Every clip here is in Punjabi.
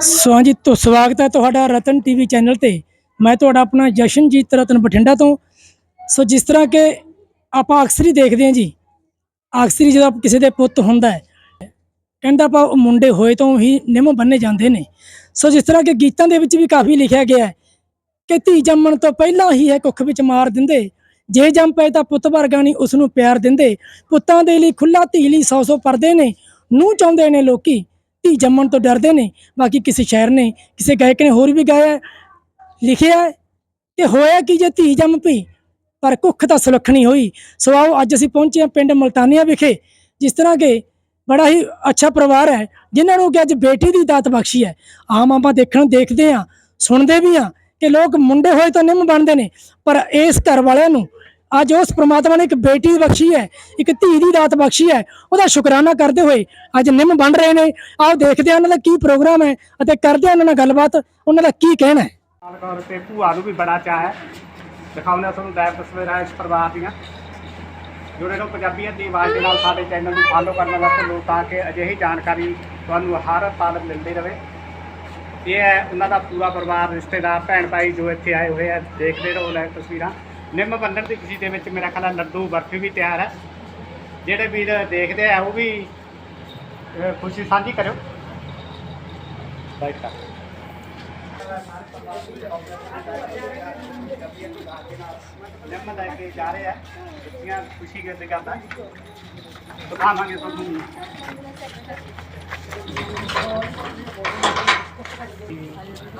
ਸੋ ਹਾਂਜੀ ਤੋਂ ਸਵਾਗਤ ਹੈ ਤੁਹਾਡਾ ਰਤਨ ਟੀਵੀ ਚੈਨਲ ਤੇ। ਮੈਂ ਤੁਹਾਡਾ ਆਪਣਾ ਜਸ਼ਨਜੀਤ ਰਤਨ ਬਠਿੰਡਾ ਤੋਂ। ਸੋ ਜਿਸ ਤਰ੍ਹਾਂ ਕਿ ਆਪਾਂ ਅਕਸਰ ਹੀ ਦੇਖਦੇ ਹਾਂ ਜੀ, ਅਕਸਰ ਹੀ ਜਦੋਂ ਕਿਸੇ ਦੇ ਪੁੱਤ ਹੁੰਦਾ ਹੈ, ਕਹਿੰਦਾ ਆਪਾਂ ਉਹ ਮੁੰਡੇ ਹੋਏ ਤੋਂ ਹੀ ਨਿੰਮ ਬੰਨੇ ਜਾਂਦੇ ਨੇ। ਸੋ ਜਿਸ ਤਰ੍ਹਾਂ ਕਿ ਗੀਤਾਂ ਦੇ ਵਿੱਚ ਵੀ ਕਾਫੀ ਲਿਖਿਆ ਗਿਆ ਹੈ ਕਿ ਧੀ ਜੰਮਣ ਤੋਂ ਪਹਿਲਾਂ ਹੀ ਹੈ ਕੁੱਖ ਵਿੱਚ ਮਾਰ ਦਿੰਦੇ। ਜੇ ਜੰਮ ਪਏ ਤਾਂ ਪੁੱਤ ਵਰਗਾ ਨਹੀਂ ਉਸ ਨੂੰ ਪਿਆਰ ਦਿੰਦੇ। ਪੁੱਤਾਂ ਦੇ ਲਈ ਖੁੱਲਾ ਧੀ ਲਈ ਸੌ ਸੌ ਪਰਦੇ ਨੇ ਨੂੰ ਚਾਹੁੰਦੇ ਨੇ ਲੋਕੀ। ਧੀ ਜੰਮਣ ਤੋਂ ਡਰਦੇ ਨੇ, ਬਾਕੀ ਕਿਸੇ ਸ਼ਾਇਰ ਨੇ ਕਿਸੇ ਗਾਇਕ ਨੇ ਹੋਰ ਵੀ ਗਾਇਆ, ਲਿਖਿਆ ਹੈ ਹੋਇਆ ਕਿ ਜੇ ਧੀ ਜੰਮ ਪਈ, ਪਰ ਕੁੱਖ ਤਾਂ ਸੁਲੱਖਣੀ ਹੋਈ। ਸੋ ਆਓ ਅੱਜ ਅਸੀਂ ਪਹੁੰਚੇ ਹਾਂ ਪਿੰਡ ਮਲਤਾਨੀਆਂ ਵਿਖੇ, ਜਿਸ ਤਰ੍ਹਾਂ ਕਿ ਬੜਾ ਹੀ ਅੱਛਾ ਪਰਿਵਾਰ ਹੈ, ਜਿਨ੍ਹਾਂ ਨੂੰ ਕਿ ਅੱਜ ਬੇਟੀ ਦੀ ਦਾਤ ਬਖਸ਼ੀ ਹੈ। ਆਮ ਆਪਾਂ ਦੇਖਣ ਦੇਖਦੇ ਹਾਂ, ਸੁਣਦੇ ਵੀ ਹਾਂ ਕਿ ਲੋਕ ਮੁੰਡੇ ਹੋਏ ਤਾਂ ਨਿੰਮ ਬਣਦੇ ਨੇ, ਪਰ ਇਸ ਘਰ ਵਾਲਿਆਂ ਨੂੰ ਅੱਜ ਉਸ ਪ੍ਰਮਾਤਮਾ ਨੇ ਇੱਕ ਬੇਟੀ ਬਖਸ਼ੀ ਹੈ, ਇੱਕ ਧੀ ਦੀ ਦਾਤ ਬਖਸ਼ੀ ਹੈ, ਉਹਦਾ ਸ਼ੁਕਰਾਨਾ ਕਰਦੇ ਹੋਏ ਅੱਜ ਨਿੰਮ ਬਣ ਰਹੇ ਨੇ। ਆਓ ਦੇਖਦੇ ਹਾਂ ਉਹਨਾਂ ਦਾ ਕੀ ਪ੍ਰੋਗਰਾਮ ਹੈ ਅਤੇ ਕਰਦੇ ਹਾਂ ਉਹਨਾਂ ਨਾਲ ਗੱਲਬਾਤ। ਉਹਨਾਂ ਦਾ ਕੀ ਕਹਿਣਾ ਹੈ? ਕੌਰ ਤੇ ਭੂਆ ਨੂੰ ਵੀ ਬੜਾ ਚਾਅ ਹੈ। ਦਿਖਾਉਂਦੇ ਤੁਹਾਨੂੰ ਲਾਈਵ ਤਸਵੀਰਾਂ ਇਸ ਪਰਿਵਾਰ ਦੀਆਂ। ਜੁੜੇ ਰਹੋ ਪੰਜਾਬੀਅਤ ਦੀ ਆਵਾਜ਼ ਦੇ ਨਾਲ ਸਾਡੇ ਚੈਨਲ ਨੂੰ ਫਾਲੋ ਕਰਨ ਵਾਸਤੇ ਲੋਕ ਤਾਂ ਕਿ ਅਜਿਹੀ ਜਾਣਕਾਰੀ ਤੁਹਾਨੂੰ ਹਰ ਪਲ ਮਿਲਦੀ ਰਹੇ। ਇਹ ਹੈ ਉਹਨਾਂ ਦਾ ਪੂਰਾ ਪਰਿਵਾਰ, ਰਿਸ਼ਤੇਦਾਰ ਭੈਣ ਭਾਈ ਜੋ ਇੱਥੇ ਆਏ ਹੋਏ ਆ, ਦੇਖਦੇ ਰਹੋ ਲਾਈਵ ਤਸਵੀਰਾਂ। ਨਿੰਮ ਬੰਨਣ ਦੀ ਖੁਸ਼ੀ ਦੇ ਵਿੱਚ ਮੇਰਾ ਖਿਆਲ ਲੱਡੂ, ਬਰਫੀ ਵੀ ਤਿਆਰ ਹੈ ਜਿਹੜੇ ਵੀਰ ਦੇਖਦੇ ਆ, ਉਹ ਵੀ ਖੁਸ਼ੀ ਸਾਂਝੀ ਕਰਿਓ। ਬਾਈਟ ਕਰ ਨਿੰਮ ਲੈ ਕੇ ਜਾ ਰਹੇ ਆ। ਬੱਚੀਆਂ ਖੁਸ਼ੀ ਕਰਦੇ ਕਰਦਾ। ਦਿਖਾਵਾਂਗੇ ਤੁਹਾਨੂੰ।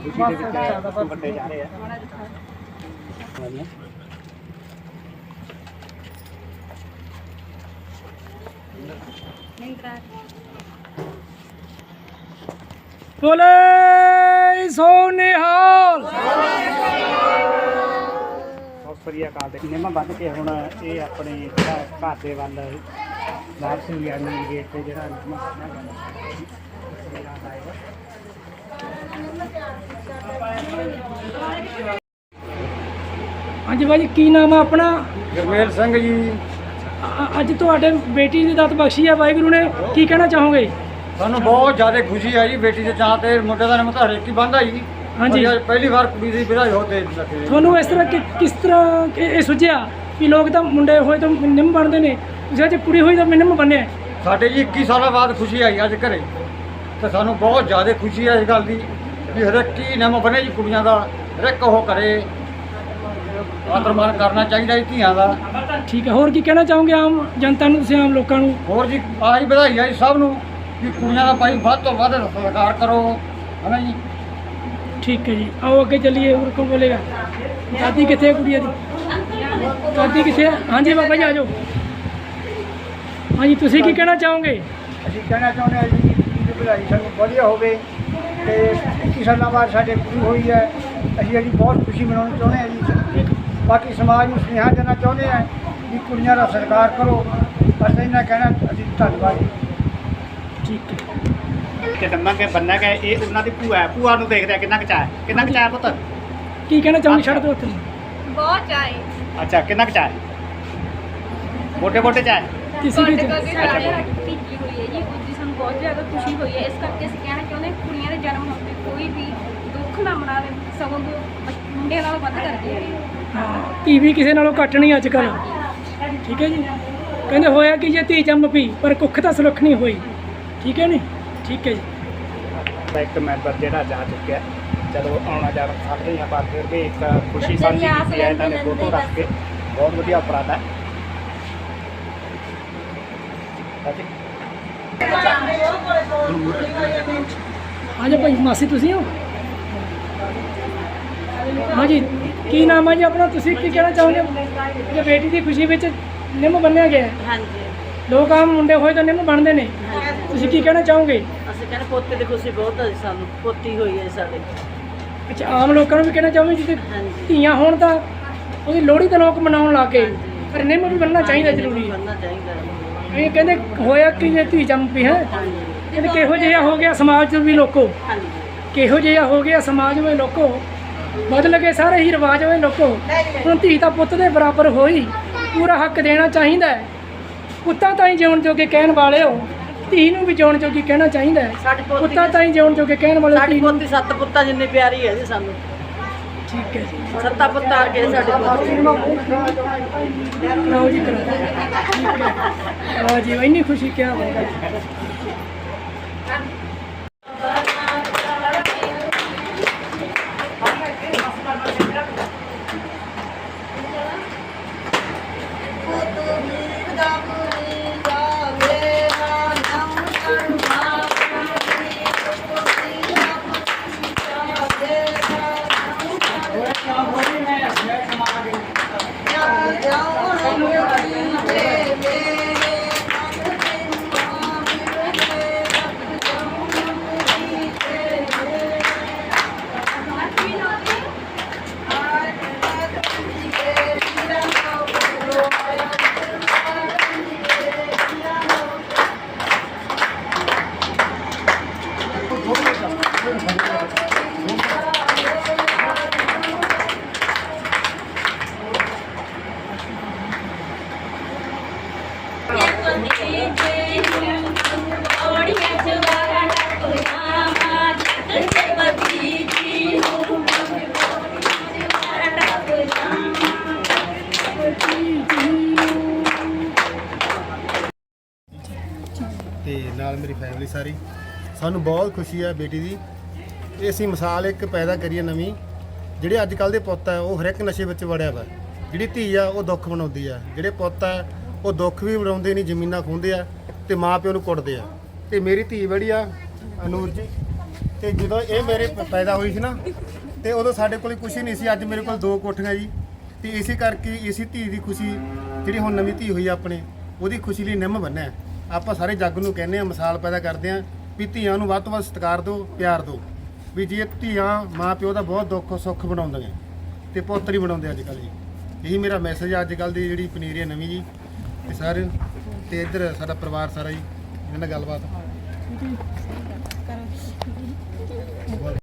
ਖਿੱਚ ਕੇ ਬੰਨ ਵੱਡੇ ਜਾ ਰਹੇ ਆ। ਬੋਲੇ ਸੋ ਨਿਹਾਲ ਵਧੀਆ ਕਾਲ ਦੇ ਨਿੰਮ ਬੰਨ ਕੇ ਹੁਣ ਇਹ ਆਪਣੇ ਜਿਹੜਾ ਘਰ ਦੇ ਵੱਲ ਵਾਪਸ ਜਾਣੀ ਗੇਟ ਤੇ ਜਿਹੜਾ ਨਿੰਮ ਬੰਨ੍ਹਣਾ ਹਾਂਜੀ ਭਾਜੀ ਕੀ ਨਾਮ ਆ ਆਪਣਾ? ਗਰਮੇਲ ਸਿੰਘ ਜੀ। ਅ- ਅੱਜ ਤੁਹਾਡੇ ਬੇਟੀ ਦੀ ਦਾਤ ਬਖਸ਼ੀ ਹੈ ਵਾਹਿਗੁਰੂ ਨੇ। ਕੀ ਕਹਿਣਾ ਚਾਹੋਗੇ? ਸਾਨੂੰ ਬਹੁਤ ਜ਼ਿਆਦਾ ਖੁਸ਼ੀ ਹੈ ਜੀ ਬੇਟੀ ਦੇ ਚਾਹ ਤੇ। ਮੁੰਡੇ ਦਾ ਨਾਮ ਤਾਂ ਹਰੇਕ ਬੰਦਾ ਜੀ। ਹਾਂਜੀ। ਪਰ ਅੱਜ ਪਹਿਲੀ ਵਾਰ ਕੁੜੀ ਦੀ ਵਿਦਾਈ ਹੋ ਤੇ ਲੱਗੇ ਤੁਹਾਨੂੰ ਇਸ ਤਰ੍ਹਾਂ ਕਿ ਕਿਸ ਤਰ੍ਹਾਂ ਕਿ ਇਹ ਸੁਝਿਆ ਕਿ ਲੋਕ ਤਾਂ ਮੁੰਡੇ ਹੋਏ ਤਾਂ ਨਿੰਮ ਬਣਦੇ ਨੇ। ਤੁਸੀਂ ਅੱਜ ਕੁੜੀ ਹੋਈ ਤਾਂ ਨਿੰਮ ਬੰਨਿਆ। ਸਾਡੇ ਜੀ 21 ਸਾਲਾਂ ਬਾਅਦ ਖੁਸ਼ੀ ਆਈ ਅੱਜ ਘਰੇ। ਤੇ ਸਾਨੂੰ ਬਹੁਤ ਜ਼ਿਆਦਾ ਖੁਸ਼ੀ ਹੈ ਇਸ ਗੱਲ ਦੀ। ਵੀ ਹਰੇਕ ਹੀ ਨਾਮ ਬਣੇ ਜੀ ਕੁੜੀਆਂ ਦਾ ਹਰੇਕ ਉਹ ਕਰੇ। ਆਦਰਮਾਨ ਕਰਨਾ ਚਾਹੀਦਾ ਜੀ ਧੀਆਂ ਦਾ। ਠੀਕ ਹੈ ਹੋਰ ਕੀ ਕਹਿਣਾ ਚਾਹੋਗੇ ਆਮ ਜਨਤਾ ਨੂੰ ਤੁਸੀਂ ਆਮ ਲੋਕਾਂ ਨੂੰ? ਹੋਰ ਜੀ ਆਹੀ ਵਧਾਈ ਹੈ ਜੀ ਸਭ ਨੂੰ ਵੀ ਕੁੜੀਆਂ ਦਾ ਭਾਈ ਵੱਧ ਤੋਂ ਵੱਧ ਸਤਿਕਾਰ ਕਰੋ ਹਨਾ ਜੀ? ਠੀਕ ਹੈ ਜੀ ਆਓ ਅੱਗੇ ਚੱਲੀਏ ਹੋਰ ਕੌਣ ਬੋਲੇਗਾ? ਦਾਦੀ ਕਿੱਥੇ ਹੈ ਕੁੜੀਆਂ ਦੀ? ਦਾਦੀ ਕਿੱਥੇ ਹੈ ਹਾਂਜੀ ਬਾਬਾ ਜੀ ਆ ਜਾਓ। ਹਾਂਜੀ ਤੁਸੀਂ ਕੀ ਕਹਿਣਾ ਚਾਹੋਗੇ? ਅਸੀਂ ਕਹਿਣਾ ਚਾਹੁੰਦੇ ਹਾਂ ਜੀ ਕਿ ਵਧਾਈ ਸਾਨੂੰ ਵਧੀਆ ਹੋਵੇ। ਤੇ 21 ਸਾਲਾਂ ਬਾਅਦ ਸਾਡੇ ਕੁੜੀ ਹੋਈ ਹੈ। ਅਸੀਂ ਇਹਦੀ ਬਹੁਤ ਖੁਸ਼ੀ ਮਨਾਉਣੀ ਚਾਹੁੰਦੇ ਹਾਂ ਜੀ। ਬਾਕੀ ਸਮਾਜ ਨੂੰ ਸੁਨੇਹਾ ਦੇਣਾ ਚਾਹੁੰਦੇ ਹਾਂ ਕਿ ਕੁੜੀਆਂ ਦਾ ਸਤਿਕਾਰ ਕਰੋ। ਬਸ ਇੰਨਾ ਕਹਿਣਾ ਅਸੀਂ ਧੰਨਵਾਦ ਜੀ। ਠੀਕ ਹੈ। ਕਿ ਦੰਮਾਂਗੇ ਬੰਨਾ ਗਏ ਇਹ ਉਹਨਾਂ ਦੀ ਭੂਆ ਹੈ। ਭੂਆ ਨੂੰ ਦੇਖਦੇ ਆ ਕਿੰਨਾ ਕੁ ਚਾਹ ਹੈ? ਕਿੰਨਾ ਕੁ ਚਾਹ ਹੈ ਪੁੱਤ? ਕੀ ਕਹਿਣਾ ਚਾਹੋਗੇ? ਛੱਡ ਦਿਓ ਉੱਥੇ। ਬਹੁਤ ਚਾਹੇ ਅੱਛਾ ਕਿੰਨਾ ਕੁ ਚਾਹ ਹੈ? ਮੋਟੇ ਮੋਟੇ ਚਾਹ ਕਿਸੇ ਵੀ ਤੁਹਾਡੇ ਕਰਕੇ ਸਾਡੇ ਟੀਚੀ ਹੋਈ ਹੈ ਜੀ ਉਹਦੀ ਸਾਨੂੰ ਬਹੁਤ ਜ਼ਿਆਦਾ ਖੁਸ਼ੀ ਹੋਈ ਹੈ। ਇਸ ਕਰਕੇ ਅਸੀਂ ਕਹਿਣਾ ਚਾਹੁੰਦੇ ਹਾਂ ਕੁੜੀਆਂ ਦੇ ਜਨਮ ਹੋਣ ਤੇ ਕੋਈ ਵੀ ਦੁੱਖ ਨਾ ਮਨਾਵੇ ਸਗੋਂ ਮੁੰਡਿਆਂ ਨਾਲੋਂ ਵੱਧ ਕਰਦੇ ਆ। ਹਾਂ ਟੀਵੀ ਕਿਸੇ ਨਾਲੋਂ ਘੱਟ ਨਹੀਂ ਅੱਜ ਕੱਲ ਠੀਕ ਹੈ ਜੀ? ਕਹਿੰਦੇ ਹੋਇਆ ਕਿ ਜੇ ਧੀ ਜੰਮ ਪਈ ਪਰ ਕੁੱਖ ਤਾਂ ਸੁਲੱਖਣੀ ਹੋਈ। ਠੀਕ ਹੈ ਨੀ ਠੀਕ ਹੈ ਜੀ। ਇੱਕ ਮੈਂਬਰ ਜਿਹੜਾ ਜਾ ਚੁੱਕਿਆ ਚਲੋ ਆਉਣਾ ਜਾਣਾ ਸਾਡੇ ਆ ਪਰ ਫਿਰ ਵੀ ਇੱਕ ਖੁਸ਼ੀ ਸਾਂਝੀ ਕੀਤੀ ਹੈ ਇਹਨਾਂ ਨੇ ਫੋਟੋ ਰੱਖ ਕੇ ਬਹੁਤ ਵਧੀਆ ਉਪਰਾਲਾ ਹੈ। ਹਾਂਜੀ ਹਾਂਜੀ ਭਾਈ ਮਾਸੀ ਤੁਸੀਂ ਹੋ? ਹਾਂਜੀ ਕੀ ਨਾਮ ਹੈ ਜੀ ਆਪਣਾ? ਤੁਸੀਂ ਕੀ ਕਹਿਣਾ ਚਾਹੁੰਦੇ ਹੋ ਜੇ ਬੇਟੀ ਦੀ ਖੁਸ਼ੀ ਵਿੱਚ ਨਿੰਮ ਬੰਨਿਆ ਗਿਆ ਹੈ। ਹਾਂਜੀ। ਲੋਕ ਆਮ ਮੁੰਡੇ ਹੋਏ ਤਾਂ ਨਿੰਮ ਬਣਦੇ ਨੇ। ਤੁਸੀਂ ਕੀ ਕਹਿਣਾ ਚਾਹੋਗੇ? ਅਸੀਂ ਕਹਿੰਦੇ ਪੋਤੇ ਦੀ ਖੁਸ਼ੀ ਬਹੁਤ ਹੈ ਸਾਨੂੰ ਪੋਤੀ ਹੋਈ ਹੈ ਸਾਡੇ। ਅੱਛਾ ਆਮ ਲੋਕਾਂ ਨੂੰ ਵੀ ਕਹਿਣਾ ਚਾਹੋਗੇ ਜੇ ਹਾਂਜੀ। ਧੀਆਂ ਹੋਣ ਤਾਂ ਉਹਦੀ ਲੋਹੜੀ ਤਾਂ ਲੋਕ ਮਨਾਉਣ ਲੱਗ ਗਏ। ਪਰ ਨਿੰਮ ਵੀ ਬੰਨਣਾ ਚਾਹੀਦਾ ਜ਼ਰੂਰੀ ਹੈ। ਬੰਨਣਾ ਚਾਹੀਦਾ ਹੈ। ਇਹ ਕਹਿੰਦੇ ਹੋਇਆ ਕਿ ਜੇ ਧੀ ਜੰਮ ਪਈ ਹੈ? ਕਹਿੰਦੇ ਕਿਹੋ ਜਿਹਾ ਹੋ ਗਿਆ ਸਮਾਜ 'ਚ ਵੀ ਲੋਕੋ? ਕਿਹੋ ਜਿਹਾ ਹੋ ਗਿਆ ਸਮਾਜ ਵਿੱਚ ਲੋਕੋ? ਬਦਲ ਗਏ ਸਾਰੇ ਹੀ ਰਿਵਾਜ ਹੋਏ ਲੋਕੋ? ਹੁਣ ਧੀ ਤਾਂ ਪੁੱਤ ਦੇ ਬਰਾਬਰ ਹੋਈ ਪੂਰਾ ਹੱਕ ਦੇਣਾ ਚਾਹੀਦਾ ਹੈ। ਪੁੱਤਾਂ ਤਾਂ ਹੀ ਜਿਉਣ ਜੋਗੇ ਕਹਿਣ ਵਾਲੇ ਹੋ ਧੀ ਨੂੰ ਵੀ ਜਿਉਣ ਜੋਗੀ ਕਹਿਣਾ ਚਾਹੀਦਾ ਹੈ। ਪੋਤੀ ਤਾਂ ਹੀ ਜਿਉਣ ਜੋਗੇ ਕਹਿਣ ਵਾਲੇ ਸਾਡੀ ਧੀ ਨੂੰ ਪੋਤੀ ਸੱਤ ਪੁੱਤਾਂ ਜਿੰਨੀ ਪਿਆਰੀ ਹੈ ਜੀ ਸਾਨੂੰ। ਠੀਕ ਹੈ ਜੀ। ਸੱਤਾ ਪੁੱਤਾਂ ਆ ਕੇ ਸਾਡੀ ਕਰਾਓ ਜੀ ਕਰਾਓ ਠੀਕ ਹੈ ਵਾਹ ਜੀ ਇੰਨੀ ਖੁਸ਼ੀ ਕਿਆ ਹੋਗਾ ਫੈਮਿਲੀ ਸਾਰੀ। ਸਾਨੂੰ ਬਹੁਤ ਖੁਸ਼ੀ ਹੈ ਬੇਟੀ ਦੀ। ਇਹ ਅਸੀਂ ਮਿਸਾਲ ਇੱਕ ਪੈਦਾ ਕਰੀਏ ਨਵੀਂ। ਜਿਹੜੇ ਅੱਜ ਕੱਲ ਦੇ ਪੁੱਤ ਆ ਉਹ ਹਰ ਇੱਕ ਨਸ਼ੇ ਵਿੱਚ ਵੜਿਆ ਵਾ। ਜਿਹੜੀ ਧੀ ਆ, ਉਹ ਦੁੱਖ ਬਣਾਉਂਦੀ ਆ। ਜਿਹੜੇ ਪੁੱਤ ਆ ਉਹ ਦੁੱਖ ਵੀ ਬਣਾਉਂਦੇ ਨਹੀਂ, ਜ਼ਮੀਨਾਂ ਖੋਹਦੇ ਆ ਤੇ ਮਾਂ ਪਿਓ ਨੂੰ ਕੁੱਟਦੇ ਆ। ਤੇ ਮੇਰੀ ਧੀ ਬੜੀ ਆ, ਅਨੂਰ ਜੀ। ਤੇ ਜਦੋਂ ਇਹ ਮੇਰੇ ਪੈਦਾ ਹੋਈ ਸੀ ਨਾ, ਤੇ ਉਦੋਂ ਸਾਡੇ ਕੋਲ ਕੁਝ ਨਹੀਂ ਸੀ। ਅੱਜ ਮੇਰੇ ਕੋਲ ਦੋ ਕੋਠੀਆਂ ਜੀ। ਤੇ ਇਸੇ ਕਰਕੇ ਇਸੇ ਧੀ ਦੀ ਖੁਸ਼ੀ, ਜਿਹੜੀ ਹੁਣ ਨਵੀਂ ਧੀ ਹੋਈ ਆ ਆਪਣੇ, ਉਹਦੀ ਖੁਸ਼ੀ ਲਈ ਨਿੰਮ ਬੰਨਿਆ। ਆਪਾਂ ਸਾਰੇ ਜੱਗ ਨੂੰ ਕਹਿੰਦੇ ਆ ਮਿਸਾਲ ਪੈਦਾ ਕਰਦੇ ਆ ਵੀ ਧੀਆਂ ਨੂੰ ਵੱਧ ਤੋਂ ਵੱਧ ਸਤਿਕਾਰ ਦਿਓ, ਪਿਆਰ ਦਿਓ। ਵੀ ਜੇ ਧੀਆਂ ਮਾਂ ਪਿਓ ਦਾ ਬਹੁਤ ਦੁੱਖ, ਸੁੱਖ ਬਣਾਉਂਦੀਆਂ ਤੇ ਪੁੱਤਰ ਹੀ ਬਣਾਉਂਦੇ ਅੱਜ ਕੱਲ੍ਹ ਜੀ। ਇਹੀ ਮੇਰਾ ਮੈਸੇਜ ਆ ਅੱਜ ਕੱਲ੍ਹ ਦੀ ਜਿਹੜੀ ਪਨੀਰੀ ਹੈ ਨਵੀਂ ਜੀ। ਤੇ ਸਾਰੇ ਤੇ ਇੱਧਰ ਸਾਡਾ ਪਰਿਵਾਰ ਸਾਰਾ ਜੀ, ਇਹਨਾਂ ਨਾਲ ਗੱਲਬਾਤ।